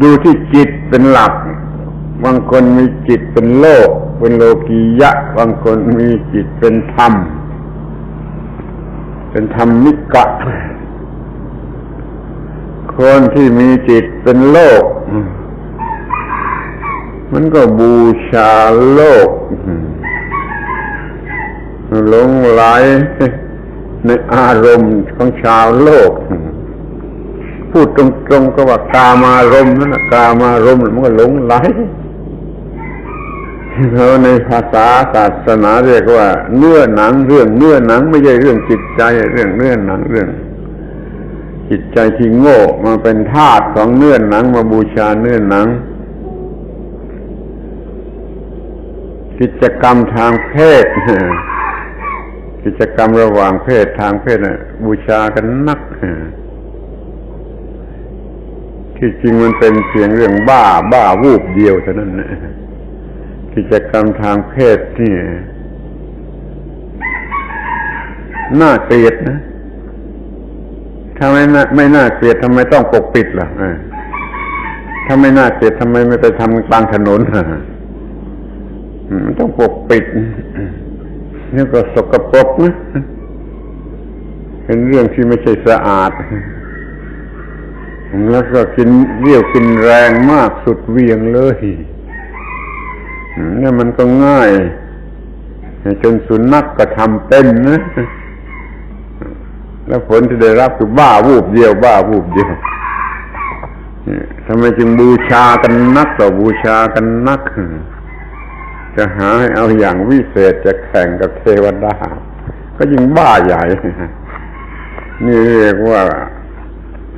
ดูที่จิตเป็นหลัก บางคนมีจิตเป็นโลก เป็นโลกียะ บางคนมีจิตเป็นธรรม เป็นธรรมิกะ คนที่มีจิตเป็นโลก มันก็บูชาโลก หลงไหลในอารมณ์ของชาวโลก พูดตรงๆก็ว่ากามารมนั่นนะกามารมมันก็หลงไหลเราในภาษาศาสนาเรียกว่าเนื้อหนังเรื่องเนื้อหนังไม่ใช่เรื่องจิตใจเรื่องเนื้อหนังเรื่อง จิตใจที่โง่มาเป็นทาสของเนื้อหนังมาบูชาเนื้อหนัง กิจกรรมทางเพศกิจกรรมระหว่างเพศทางเพศนะบูชากันนัก ที่จริงมันเป็นเพียงเรื่องบ้าบ้าวูบเดียวเท่านั้นนะกิจกรรมทางเพศนี่น่าเกลียดนะถ้าไม่น่าไม่น่าเกลียดทำไมต้องปกปิดล่ะถ้าไม่น่าเกลียดทำไมไม่ไปทำกลางถนนมันต้องปกปิดนี่ก็สกปรกนะเป็นเรื่องที่ไม่ใช่สะอาด แล้วก็กินเรี่ยวกินแรงมากสุดเวียงเลยนี่มันก็ง่ายจนสุนัขกก็ทำเป็นนะแล้วผลที่ได้รับคือบ้าวูบเดียว บ้าวูบเดียวทำไมจึงบูชากันนักต่อบูชากันนัก จะหาให้เอาอย่างวิเศษจะแข่งกับเทวดา ก็ยิ่งบ้าใหญ่ นี่เรียกว่า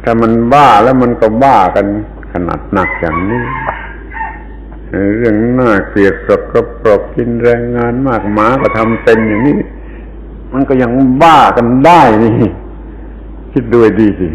ถ้ามันบ้าแล้วมันก็บ้ากันขนาดหนักอย่างนี้เรื่องหน้าเกลียดสกปรกกินแรงงานมากหมาก็ทำเป็นอย่างนี้ มันก็ยังบ้ากันได้นี่ คิดด้วยดีสิ